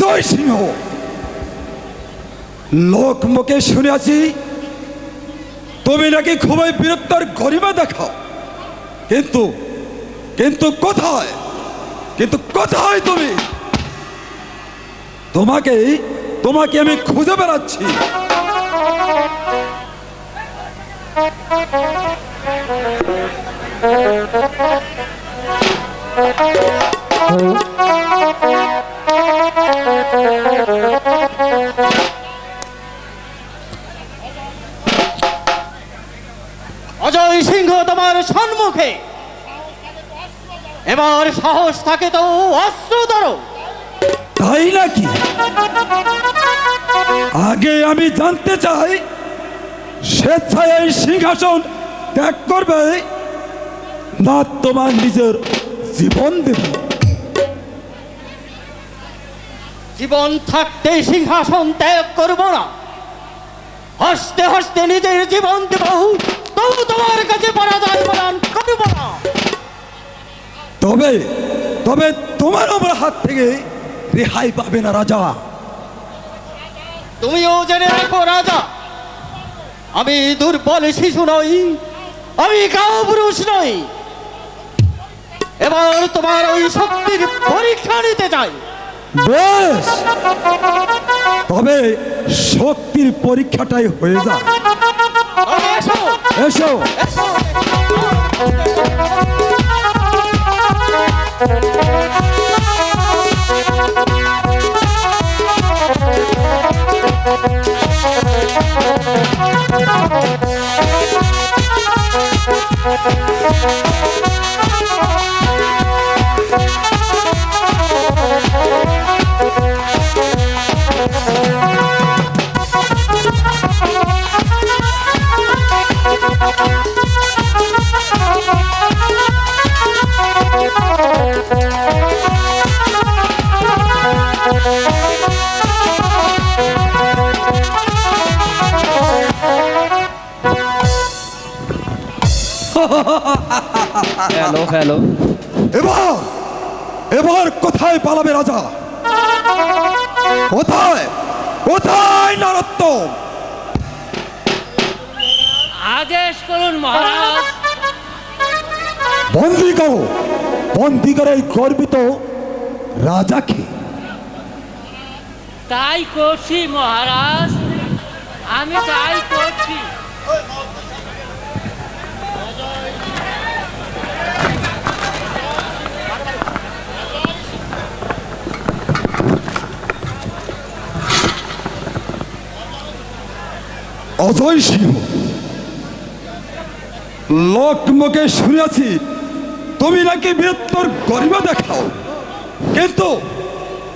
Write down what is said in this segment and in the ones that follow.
অজয় সিংহ লোক মুখে শুনেছি, তুমি নাকি খুবই বীরত্বর গরিমা দেখাও। কিন্তু কিন্তু কোথায়? কিন্তু কোথায় তুমি? তোমাকে তোমাকে আমি খুঁজে বেড়াচ্ছি। অজয় সিংহ তোমার সম্মুখে। এবার সাহস থাকে তো অস্ত্র ধরো। তাই নাকি? আগে আমি জানতে চাই, স্বেচ্ছায় এই সিংহাসন ত্যাগ করবে না তোমার নিজের জীবন দেবে। জীবন থাকতে সিংহাসন ত্যাগ করব না। হাসতে হাসতে নিজের জীবন দেব। তবু তোমার কাছে পরাজয় প্রদান করব না। তবে তবে তোমার আমার হাত থেকে রেহাই পাবে না রাজা। তুমিও জেনে রাখো রাজা আমি দুর্বল শিশু নই আমি কাপুরুষ নই। এবার তোমার ওই শক্তির পরীক্ষা নিতে চাই। বেশ। তবে শক্তির পরীক্ষাটাই হয়ে যায় এসো, হ্যালো হ্যালো এবার এবার কোথায় পালাবে রাজা? কোথায়? কোথায় নরোত্তম? আদেশ করুন মহারাজ। বন্দি করো। বন্দি করে এই গর্বিত রাজাকে। তাই করছি মহারাজ। আমি তাই করছি। অজয় সিংহ লোক মুখে শুনেছি তুমি নাকি বীরত্বর গরিমা দেখাও। কিন্তু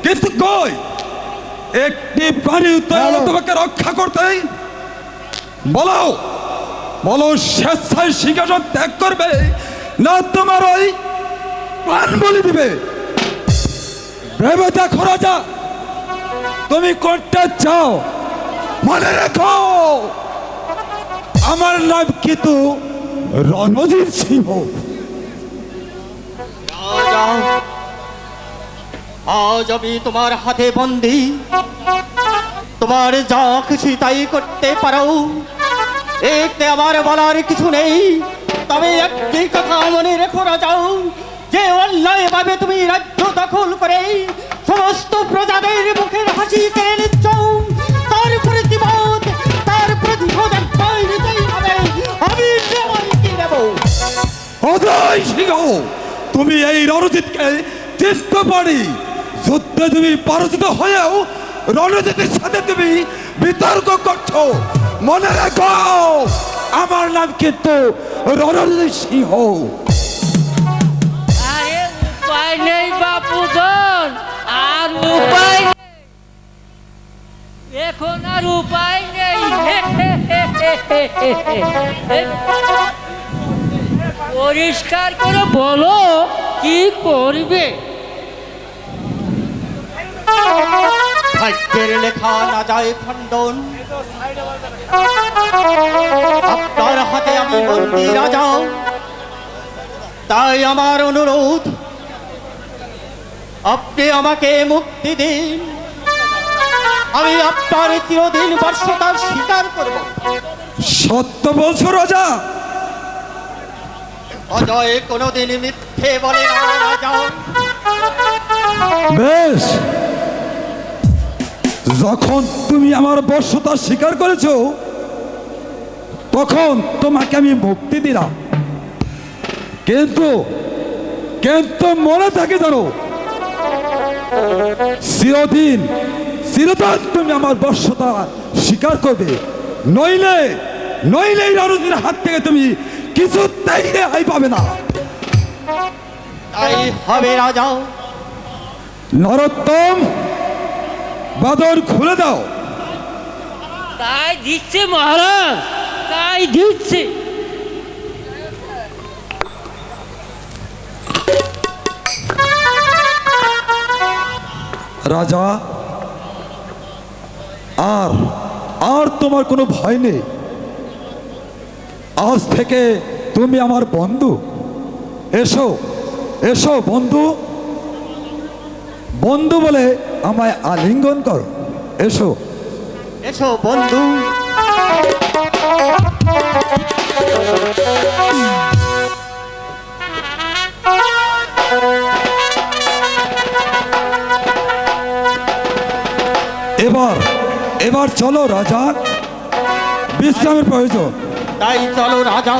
কিন্তু কই? একটি প্রাণী উত্তর তোমাকে রক্ষা করতে বলো বলো স্বেচ্ছায় সিংহাসন ত্যাগ করবে না তোমার ওই প্রাণ বলি দিবে? ভেবে দেখো রাজা তুমি করতে চাও। মনে রেখো, আমার নাম কিন্তু রণজিৎ সিংহ। আজ আমি তোমার হাতে বন্দি। তোমার যা খুশি তাই করতে পারো। এতে আমার বলার কিছু নেই। তবে একটি কথা মনে রেখো রাজাও, যে অন্যায় ভাবে তুমি রাজ্য দখল করে তুমি এই রণজিৎকে চিনতে পারি যুদ্ধে তুমি পরাজিত হয়েও রণজিতের সাথে তুমি বিতর্ক করছ। মনে রেখো, আমার নাম কিন্তু রণজিৎ সিংহ। এখন আর উপায় নেই। পরিষ্কার করে বলো কি করবে? ভাগ্যের লেখা না যায় খণ্ডন। আপনার হাতে আমি বন্দি রাজা। তাই আমার অনুরোধ আপনি আমাকে মুক্তি দিন। আমি আপনার চিরদিন বর্ষতার স্বীকার করব। সত্য বলছো রাজা। অজয় কোনোদিন মিথ্যে বলে বেশ। যখন তুমি আমার বর্ষতা স্বীকার করেছ, তখন তোমাকে আমি মুক্তি দিলাম। কিন্তু কিন্তু মনে থাকে জানো চিরদিন চিরদিন তুমি আমার বর্ষতা স্বীকার করবে। নইলে নইলে রণজির হাত থেকে তুমি কিছুতেই রেহাই পাবে না। তাই হবে রাজা নরোত্তম বাদর খুলে দাও। তাই দিচ্ছে মহারাজ তাই দিচ্ছে। রাজা আর আর তোমার কোনো ভয় নেই। আজ থেকে তুমি আমার বন্ধু। এসো এসো বন্ধু। বন্ধু বলে আমায় আলিঙ্গন করো। এসো। এসো বন্ধু। এবার এবার চলো রাজা। বিশ্রামের প্রয়োজন। তাই চলো রাজা